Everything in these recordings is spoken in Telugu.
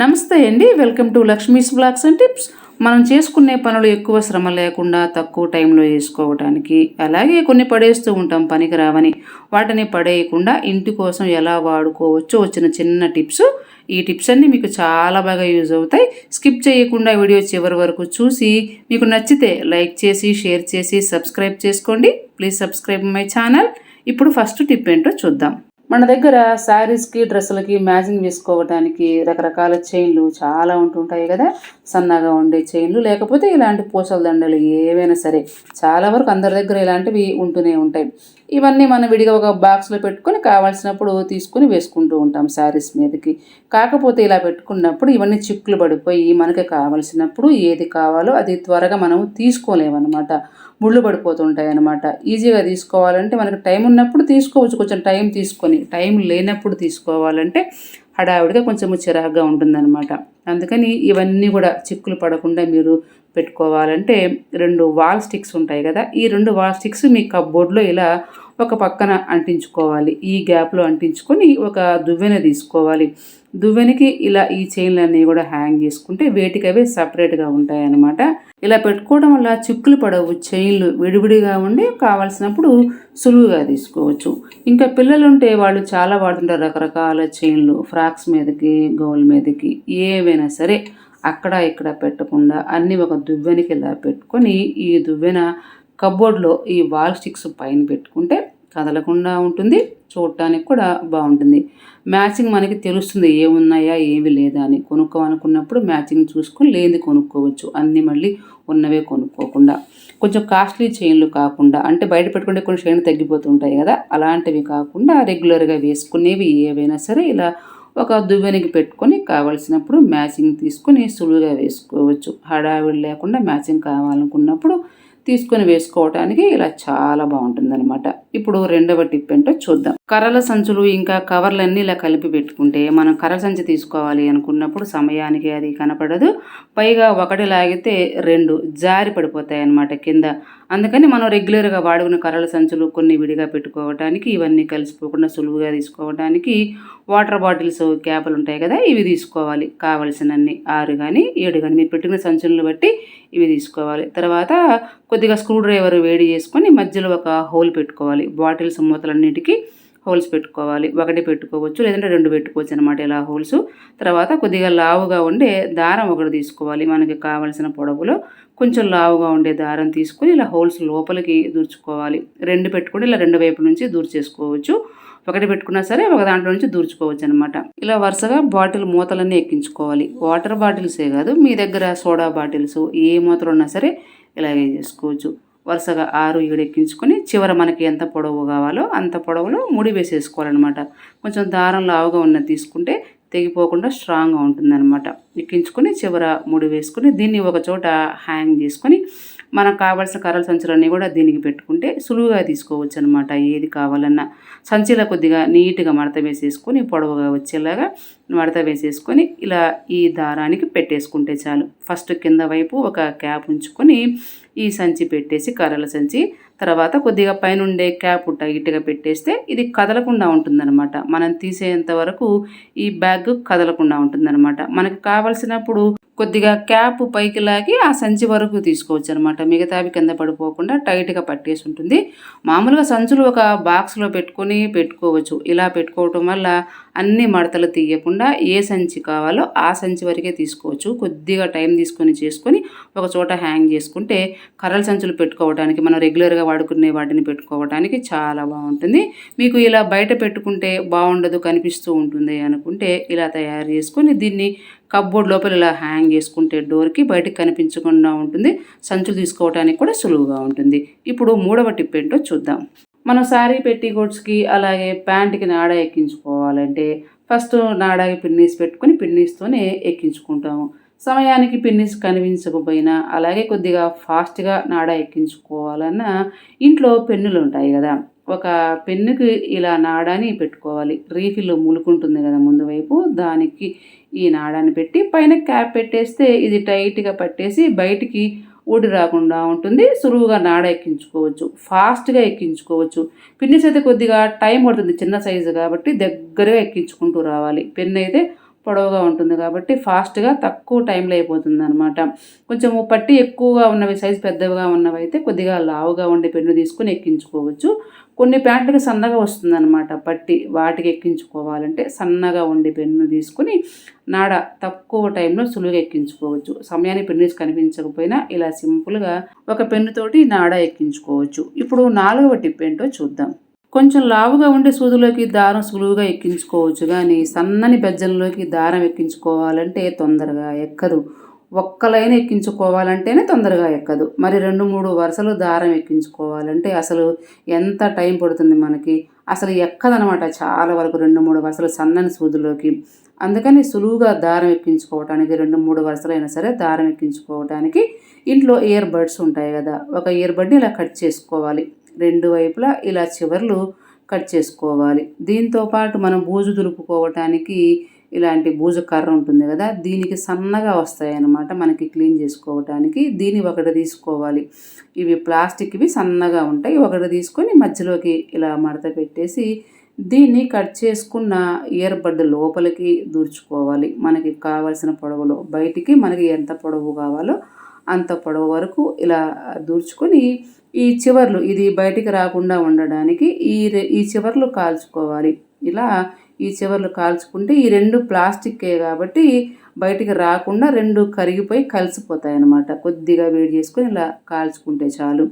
నమస్తే అండి. Welcome to Lakshmi's blogs and tips. మనం చేసుకునే పనులు ఎక్కువ శ్రమ లేకుండా తక్కువ టైంలో చేసుకోవడానికి అలాగే కొన్ని పడేస్తూ ఉంటాం పనికి రావని. వాటిని పడేయకుండా ఇంటి కోసం ఎలా వాడుకోవచ్చో వచ్చిన చిన్న టిప్స్. ఈ టిప్స్ అన్నీ మీకు చాలా బాగా యూజ్ అవుతాయి. స్కిప్ చేయకుండా వీడియో చివరి వరకు చూసి మీకు నచ్చితే లైక్ చేసి షేర్ చేసి సబ్స్క్రైబ్ చేసుకోండి. Please subscribe my channel. ఇప్పుడు ఫస్ట్ టిప్ ఏంటో చూద్దాం. మన దగ్గర శారీస్కి డ్రెస్సులకి మ్యాచింగ్ వేసుకోవడానికి రకరకాల చైన్లు చాలా ఉంటుంటాయి కదా. సన్నగా ఉండే చైన్లు లేకపోతే ఇలాంటి పూసల దండలు ఏవైనా సరే చాలా వరకు అందరి దగ్గర ఇలాంటివి ఉంటూనే ఉంటాయి. ఇవన్నీ మనం విడిగా ఒక బాక్స్లో పెట్టుకొని కావాల్సినప్పుడు తీసుకుని వేసుకుంటూ ఉంటాం శారీస్ మీదకి. కాకపోతే ఇలా పెట్టుకున్నప్పుడు ఇవన్నీ చిక్కులు పడిపోయి మనకి కావాల్సినప్పుడు ఏది కావాలో అది త్వరగా మనం తీసుకోలేమన్నమాట. ముళ్ళు పడిపోతుంటాయి అనమాట ఈజీగా తీసుకోవాలంటే మనకు టైం ఉన్నప్పుడు తీసుకోవచ్చు. కొంచెం టైం తీసుకొని టైం లేనప్పుడు తీసుకోవాలంటే హడావిడిగా కొంచెం చిరాగ్గా ఉంటుందన్నమాట. అందుకని ఇవన్నీ కూడా చిక్కులు పడకుండా మీరు పెట్టుకోవాలంటే రెండు వాల్ స్టిక్స్ ఉంటాయి కదా ఈ రెండు వాల్ స్టిక్స్ మీ కప్బోర్డ్లో ఇలా ఒక పక్కన అంటించుకోవాలి. ఈ గ్యాప్లో అంటించుకొని ఒక దువ్వెన తీసుకోవాలి. దువ్వెనకి ఇలా ఈ చైన్లన్నీ కూడా హ్యాంగ్ చేసుకుంటే వేటికి సపరేట్గా ఉంటాయన్నమాట. ఇలా పెట్టుకోవడం వల్ల చిక్కులు పడవు చైన్లు విడివిడిగా ఉండి కావాల్సినప్పుడు సులువుగా తీసుకోవచ్చు. ఇంకా పిల్లలు ఉంటే వాళ్ళు చాలా వాడుతుంటారు రకరకాల చైన్లు ఫ్రాక్స్ మీదకి గౌల్ మీదకి ఏవైనా సరే అక్కడ ఇక్కడ పెట్టకుండా అన్నీ ఒక దువ్వెనకి ఇలా పెట్టుకొని ఈ దువ్వెన కబోర్డ్లో ఈ వాల్ స్టిక్స్ పైన పెట్టుకుంటే కదలకుండా ఉంటుంది చూడటానికి కూడా బాగుంటుంది. మ్యాచింగ్ మనకి తెలుస్తుంది ఏమున్నాయా ఏమి లేదా అని. కొనుక్కోవాలనుకున్నప్పుడు మ్యాచింగ్ చూసుకొని లేనిది కొనుక్కోవచ్చు. అన్నీ మళ్ళీ ఉన్నవే కొనుక్కోకుండా. కొంచెం కాస్ట్లీ చైన్లు కాకుండా అంటే బయట పెట్టుకుంటే కొన్ని చైన్లు తగ్గిపోతుంటాయి కదా అలాంటివి కాకుండా రెగ్యులర్గా వేసుకునేవి ఏవైనా సరే ఇలా ఒక దువ్వెనికి పెట్టుకొని కావలసినప్పుడు మ్యాచింగ్ తీసుకొని సులువుగా వేసుకోవచ్చు. హడావిడి లేకుండా మ్యాచింగ్ కావాలనుకున్నప్పుడు తీసుకొని వేసుకోవడానికి ఇలా చాలా బాగుంటుందన్నమాట. ఇప్పుడు రెండవ టిప్ ఏంటో చూద్దాం. కర్రల సంచులు ఇంకా కవర్లన్నీ ఇలా కలిపి పెట్టుకుంటే మనం కర్ర సంచి తీసుకోవాలి అనుకున్నప్పుడు సమయానికి అది కనపడదు. పైగా ఒకటి లాగితే రెండు జారి పడిపోతాయి అన్నమాట కింద. అందుకని మనం రెగ్యులర్గా వాడుకునే కర్రల సంచులు కొన్ని విడిగా పెట్టుకోవడానికి ఇవన్నీ కలిసిపోకుండా సులువుగా తీసుకోవడానికి వాటర్ బాటిల్స్ క్యాపులు ఉంటాయి కదా ఇవి తీసుకోవాలి. కావలసినన్ని ఆరు కానీ ఏడు కానీ మీరు పెట్టుకున్న సంచులను బట్టి ఇవి తీసుకోవాలి. తర్వాత కొద్దిగా స్క్రూ డ్రైవర్ వేడి చేసుకొని మధ్యలో ఒక హోల్ పెట్టుకోవాలి. బాటిల్స్ మూతలన్నిటికీ హోల్స్ పెట్టుకోవాలి. ఒకటి పెట్టుకోవచ్చు లేదంటే రెండు పెట్టుకోవచ్చు అనమాట ఇలా హోల్స్. తర్వాత కొద్దిగా లావుగా ఉండే దారం ఒకటి తీసుకోవాలి. మనకి కావలసిన పొడవులో కొంచెం లావుగా ఉండే దారం తీసుకొని ఇలా హోల్స్ లోపలికి దూర్చుకోవాలి. రెండు పెట్టుకుని ఇలా రెండు వైపు నుంచి దూర్చేసుకోవచ్చు ఒకటి పెట్టుకున్నా సరే ఒక దాంట్లో నుంచి దూర్చుకోవచ్చు అనమాట ఇలా వరుసగా బాటిల్ మూతలన్నీ ఎక్కించుకోవాలి. వాటర్ బాటిల్సే కాదు మీ దగ్గర సోడా బాటిల్స్ ఏ మూతలు ఉన్నా సరే ఇలాగే చేసుకోవచ్చు. వరుసగా ఆరు ఏడు ఎక్కించుకొని చివర మనకి ఎంత పొడవు కావాలో అంత పొడవులో ముడి వేసేసుకోవాలన్నమాట. కొంచెం దారం లావుగా ఉన్నది తీసుకుంటే తెగిపోకుండా స్ట్రాంగ్గా ఉంటుందన్నమాట. ఎక్కించుకొని చివర ముడి వేసుకుని దీన్ని ఒక చోట హ్యాంగ్ చేసుకొని మనకు కావాల్సిన కర్రల సంచులన్నీ కూడా దీనికి పెట్టుకుంటే సులువుగా తీసుకోవచ్చు అనమాట ఏది కావాలన్నా సంచిలో కొద్దిగా నీట్గా మడత వేసేసుకొని పొడవుగా వచ్చేలాగా మడత వేసేసుకొని ఇలా ఈ దారానికి పెట్టేసుకుంటే చాలు. ఫస్ట్ కింద వైపు ఒక క్యాప్ ఉంచుకొని ఈ సంచి పెట్టేసి కర్రల సంచి తర్వాత కొద్దిగా పైనుండే క్యాప్ టైట్గా పెట్టేస్తే ఇది కదలకుండా ఉంటుందన్నమాట. మనం తీసేంత వరకు ఈ బ్యాగ్ కదలకుండా ఉంటుందన్నమాట. మనకు కావలసినప్పుడు కొద్దిగా క్యాప్ పైకి లాగి ఆ సంచి వరకు తీసుకోవచ్చు అనమాట మిగతావి కింద పడిపోకుండా టైట్గా పట్టేసి ఉంటుంది. మామూలుగా సంచులు ఒక బాక్స్లో పెట్టుకొని పెట్టుకోవచ్చు. ఇలా పెట్టుకోవటం వల్ల అన్ని మడతలు తీయకుండా ఏ సంచి కావాలో ఆ సంచి వరకే తీసుకోవచ్చు. కొద్దిగా టైం తీసుకొని చేసుకొని ఒక చోట హ్యాంగ్ చేసుకుంటే కర్రల సంచులు పెట్టుకోవడానికి మనం రెగ్యులర్గా వాడుకునే వాటిని పెట్టుకోవడానికి చాలా బాగుంటుంది. మీకు ఇలా బయట పెట్టుకుంటే బాగుండదు కనిపిస్తూ ఉంటుంది అనుకుంటే ఇలా తయారు చేసుకొని దీన్ని కప్బోర్డ్ లోపల ఇలా హ్యాంగ్ చేసుకుంటే డోర్కి బయటకు కనిపించకుండా ఉంటుంది. సంచులు తీసుకోవడానికి కూడా సులువుగా ఉంటుంది. ఇప్పుడు మూడవ టిప్ ఏంటో చూద్దాం. మనం శారీ పెట్టికోట్స్కి అలాగే ప్యాంట్కి నాడ ఎక్కించుకోవాలంటే ఫస్ట్ నాడాకి పిన్నీస్ పెట్టుకొని పిన్నీస్తోనే ఎక్కించుకుంటాము. సమయానికి పిన్నిస్ కనిపించకపోయినా అలాగే కొద్దిగా ఫాస్ట్గా నాడ ఎక్కించుకోవాలన్నా ఇంట్లో పెన్నులు ఉంటాయి కదా. ఒక పెన్నుకి ఇలా నాడాని పెట్టుకోవాలి. రీఫిల్ ములుకుంటుంది కదా ముందు వైపు. దానికి ఈ నాడాన్ని పెట్టి పైన క్యాప్ పెట్టేస్తే ఇది టైట్గా పట్టేసి బయటికి ఊడి రాకుండా ఉంటుంది. సులువుగా నాడ ఎక్కించుకోవచ్చు. ఫాస్ట్గా ఎక్కించుకోవచ్చు. పిన్నిస్ అయితే కొద్దిగా టైం పడుతుంది చిన్న సైజు కాబట్టి దగ్గరగా ఎక్కించుకుంటూ రావాలి. పెన్ అయితే పొడవుగా ఉంటుంది కాబట్టి ఫాస్ట్గా తక్కువ టైంలో అయిపోతుంది అనమాట కొంచెం పట్టి ఎక్కువగా ఉన్నవి సైజు పెద్దవిగా ఉన్నవి అయితే కొద్దిగా లావుగా ఉండే పెన్ను తీసుకుని ఎక్కించుకోవచ్చు. కొన్ని ప్యాంట్లకు సన్నగా వస్తుందన్నమాట పట్టి వాటికి ఎక్కించుకోవాలంటే సన్నగా ఉండే పెన్ను తీసుకుని నాడ తక్కువ టైంలో సులువుగా ఎక్కించుకోవచ్చు. సమయానికి పెన్ను కనిపించకపోయినా ఇలా సింపుల్గా ఒక పెన్నుతోటి నాడ ఎక్కించుకోవచ్చు. ఇప్పుడు నాలుగవ టిప్ ఏంటో చూద్దాం. కొంచెం లావుగా ఉండే సూదులోకి దారం సులువుగా ఎక్కించుకోవచ్చు కానీ సన్నని బెజ్జంలోకి దారం ఎక్కించుకోవాలంటే తొందరగా ఎక్కదు. ఒక్క లైన్ ఎక్కించుకోవాలంటేనే తొందరగా ఎక్కదు. మరి రెండు మూడు వరుసలు దారం ఎక్కించుకోవాలంటే అసలు ఎంత టైం పడుతుంది మనకి? అసలు ఎక్కదనమాట చాలా వరకు రెండు మూడు వరుసలు సన్నని సూదులోకి. అందుకని సులువుగా దారం ఎక్కించుకోవటానికి రెండు మూడు వరుసలైనా సరే దారం ఎక్కించుకోవటానికి ఇంట్లో ఇయర్ బడ్స్ ఉంటాయి కదా ఒక ఇయర్ బడ్ని ఇలా కట్ చేసుకోవాలి. రెండు వైపులా ఇలా చివర్లు కట్ చేసుకోవాలి. దీంతో పాటు మనం బూజు దులుపుకోవటానికి ఇలాంటి బూజు కర్ర ఉంటుంది కదా దీనికి సన్నగా వస్తాయి అన్నమాట మనకి క్లీన్ చేసుకోవటానికి. దీన్ని ఒకటి తీసుకోవాలి. ఇవి ప్లాస్టిక్వి సన్నగా ఉంటాయి. ఒకటి తీసుకొని మధ్యలోకి ఇలా మడత పెట్టేసి దీన్ని కట్ చేసుకున్న ఇయర్బడ్ లోపలికి దూర్చుకోవాలి. మనకి కావలసిన పొడవులో బయటికి మనకి ఎంత పొడవు కావాలో అంత పొడవు వరకు ఇలా దూర్చుకొని ఈ చివర్లు ఇది బయటికి రాకుండా ఉండడానికి ఈ ఈ చివర్లు కాల్చుకోవాలి. ఇలా ఈ చివర్లు కాల్చుకుంటే ఈ రెండు ప్లాస్టిక్కే కాబట్టి బయటికి రాకుండా రెండు కరిగిపోయి కలిసిపోతాయి అన్నమాట కొద్దిగా వేడి చేసుకొని ఇలా కాల్చుకుంటే చాలు.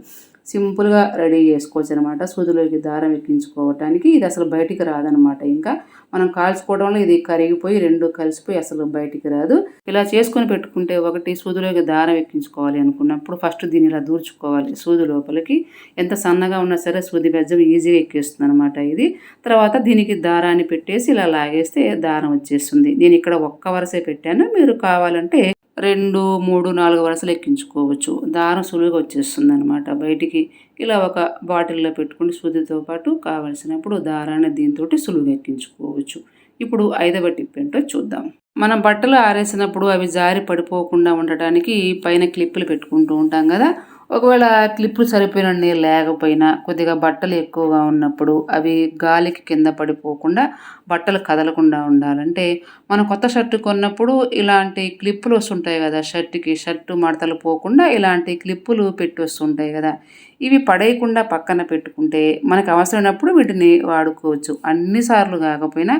సింపుల్గా రెడీ చేసుకోవచ్చు అనమాట సూదిలోకి దారం ఎక్కించుకోవటానికి ఇది అసలు బయటికి రాదనమాట. ఇంకా మనం కాల్చుకోవడంలో ఇది కరిగిపోయి రెండు కలిసిపోయి అసలు బయటికి రాదు. ఇలా చేసుకొని పెట్టుకుంటే ఒకటి సూదిలోకి దారం ఎక్కించుకోవాలి అనుకున్నప్పుడు ఫస్ట్ దీన్ని ఇలా దూర్చుకోవాలి సూది లోపలికి. ఎంత సన్నగా ఉన్నా సరే సూది బెజ్జం ఈజీగా ఎక్కేస్తుంది అనమాట ఇది. తర్వాత దీనికి దారాన్ని పెట్టేసి ఇలా లాగేస్తే దారం వచ్చేస్తుంది. నేను ఇక్కడ ఒక్క వరసే పెట్టాను. మీరు కావాలంటే రెండు మూడు నాలుగు వరుసలు ఎక్కించుకోవచ్చు. దారం సులువుగా వచ్చేస్తుంది అనమాట బయటికి ఇలా ఒక బాటిల్లో పెట్టుకుని సూదితో పాటు కావలసినప్పుడు దారాన్ని దీంతో సులువుగా ఎక్కించుకోవచ్చు. ఇప్పుడు ఐదవ టిప్ ఏంటో చూద్దాం. మనం బట్టలు ఆరేసినప్పుడు అవి జారి పడిపోకుండా ఉండటానికి పైన క్లిప్పులు పెట్టుకుంటూ ఉంటాం కదా? ఒకవేళ క్లిప్పులు సరిపోయినన్ని లేకపోయినా కొద్దిగా బట్టలు ఎక్కువగా ఉన్నప్పుడు అవి గాలికి కింద పడిపోకుండా బట్టలు కదలకుండా ఉండాలంటే మనం కొత్త షర్టు కొన్నప్పుడు ఇలాంటి క్లిప్పులు వస్తుంటాయి కదా షర్ట్కి షర్టు మడతలు పోకుండా ఇలాంటి క్లిప్పులు పెట్టి వస్తుంటాయి కదా. ఇవి పడేయకుండా పక్కన పెట్టుకుంటే మనకు అవసరమైనప్పుడు వీటిని వాడుకోవచ్చు. అన్నిసార్లు కాకపోయినా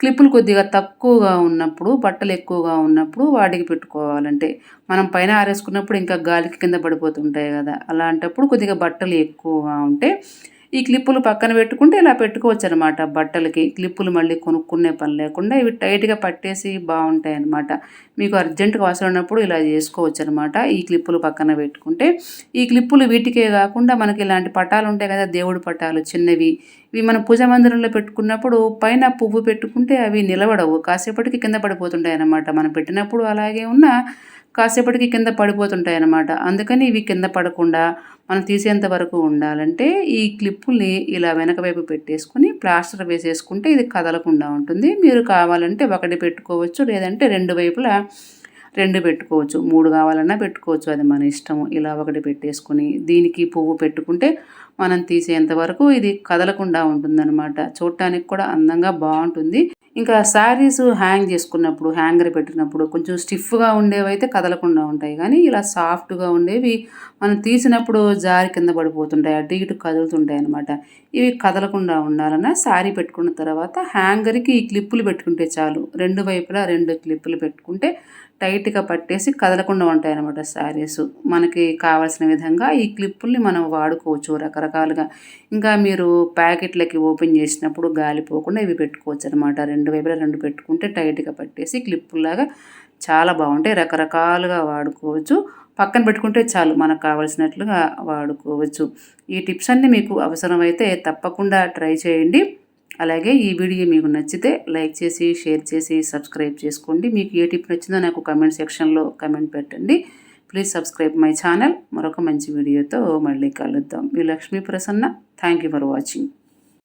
క్లిప్పులు కొద్దిగా తక్కువగా ఉన్నప్పుడు బట్టలు ఎక్కువగా ఉన్నప్పుడు వాటికి పెట్టుకోవాలంటే మనం పైన ఆరేసుకున్నప్పుడు ఇంకా గాలికి కింద పడిపోతుంటాయి కదా. అలాంటప్పుడు కొద్దిగా బట్టలు ఎక్కువగా ఉంటే ఈ క్లిప్పులు పక్కన పెట్టుకుంటే ఇలా పెట్టుకోవచ్చు అనమాట బట్టలకి క్లిప్పులు మళ్ళీ కొనుక్కునే పని లేకుండా ఇవి టైట్గా పట్టేసి బాగుంటాయి అనమాట మీకు అర్జెంటుగా అవసరం ఉన్నప్పుడు ఇలా చేసుకోవచ్చు అనమాట ఈ క్లిప్పులు పక్కన పెట్టుకుంటే. ఈ క్లిప్పులు వీటికే కాకుండా మనకి ఇలాంటి పటాలు ఉంటాయి కదా దేవుడి పటాలు చిన్నవి. ఇవి మనం పూజ మందిరంలో పెట్టుకున్నప్పుడు పైన పువ్వు పెట్టుకుంటే అవి నిలబడవు. కాసేపటికి కింద పడిపోతుంటాయి అనమాట మనం పెట్టినప్పుడు అలాగే ఉన్న కాసేపటికి కింద పడిపోతుంటాయి అనమాట అందుకని ఇవి కింద పడకుండా మనం తీసేంత వరకు ఉండాలంటే ఈ క్లిప్పుల్ని ఇలా వెనక వైపు పెట్టేసుకుని ప్లాస్టర్ వేసేసుకుంటే ఇది కదలకుండా ఉంటుంది. మీరు కావాలంటే ఒకటి పెట్టుకోవచ్చు లేదంటే రెండు వైపులా రెండు పెట్టుకోవచ్చు. మూడు కావాలన్నా పెట్టుకోవచ్చు. అది మన ఇష్టము. ఇలా ఒకటి పెట్టేసుకుని దీనికి పువ్వు పెట్టుకుంటే మనం తీసేంత వరకు ఇది కదలకుండా ఉంటుందన్నమాట. చూడటానికి కూడా అందంగా బాగుంటుంది. ఇంకా శారీస్ హ్యాంగ్ చేసుకున్నప్పుడు హ్యాంగర్ పెట్టినప్పుడు కొంచెం స్టిఫ్గా ఉండేవి అయితే కదలకుండా ఉంటాయి. కానీ ఇలా సాఫ్ట్గా ఉండేవి మనం తీసినప్పుడు జారి కింద పడిపోతుంటాయి అటు ఇటు కదులుతుంటాయి అనమాట ఇవి కదలకుండా ఉండాలన్నా శారీ పెట్టుకున్న తర్వాత హ్యాంగర్కి ఈ క్లిప్పులు పెట్టుకుంటే చాలు. రెండు వైపులా రెండు క్లిప్పులు పెట్టుకుంటే టైట్గా పట్టేసి కదలకుండా ఉంటాయి అన్నమాట శారీస్. మనకి కావాల్సిన విధంగా ఈ క్లిప్పుల్ని మనం వాడుకోవచ్చు రకరకాలుగా. ఇంకా మీరు ప్యాకెట్లకి ఓపెన్ చేసినప్పుడు గాలిపోకుండా ఇవి పెట్టుకోవచ్చు అనమాట రెండు వైపులా రెండు పెట్టుకుంటే టైట్గా పట్టేసి క్లిప్పుల్లాగా చాలా బాగుంటాయి. రకరకాలుగా వాడుకోవచ్చు. పక్కన పెట్టుకుంటే చాలు మనకు కావలసినట్లుగా వాడుకోవచ్చు. ఈ టిప్స్ అన్నీ మీకు అవసరమైతే తప్పకుండా ట్రై చేయండి. అలాగే ఈ వీడియో మీకు నచ్చితే లైక్ చేసి షేర్ చేసి సబ్స్క్రైబ్ చేసుకోండి. మీకు ఏ టిప్ నచ్చిందో నాకు కమెంట్ సెక్షన్లో కమెంట్ పెట్టండి. ప్లీజ్ సబ్స్క్రైబ్ మై ఛానల్ మరొక మంచి వీడియోతో మళ్ళీ కలుద్దాం. మీ Lakshmi Prasanna. Thank you for watching